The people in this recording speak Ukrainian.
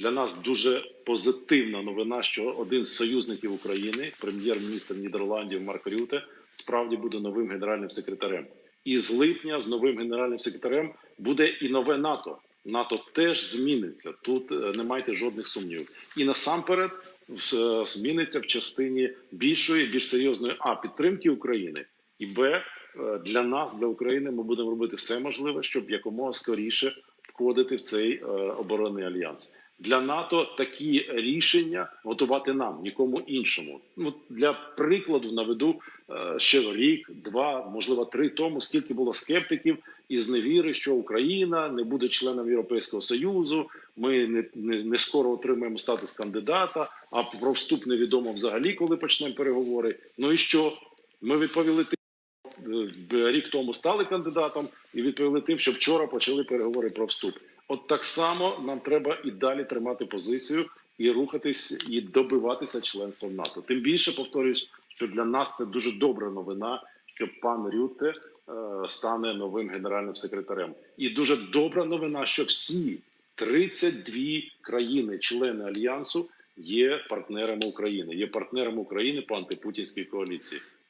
Для нас дуже позитивна новина, що один з союзників України, прем'єр-міністр Нідерландів Марк Рюте, справді буде новим генеральним секретарем. І з липня з новим генеральним секретарем буде і нове НАТО. НАТО теж зміниться. Тут е, не майте жодних сумнівів. І насамперед е, зміниться в частині більшої, більш серйозної а підтримки України і б е, для нас, для України, ми будемо робити все можливе, щоб якомога скоріше входити в цей оборонний альянс. Для НАТО такі рішення готувати нам, нікому іншому. Ну для прикладу наведу е, ще рік, два, можливо, три тому, скільки було скептиків із невіри, що Україна не буде членом Європейського союзу. Ми не, не, не скоро отримаємо статус кандидата. А про вступ невідомо взагалі, коли почнемо переговори. Ну і що ми відповіли тим, е, рік тому стали кандидатом, і відповіли тим, що вчора почали переговори про вступ. От так само нам треба і далі тримати позицію і рухатись, і добиватися членства в НАТО. Тим більше повторюсь, що для нас це дуже добра новина, що пан Рюте е, стане новим генеральним секретарем. І дуже добра новина, що всі 32 країни-члени альянсу є партнерами України, є партнерами України по антипутінській коаліції.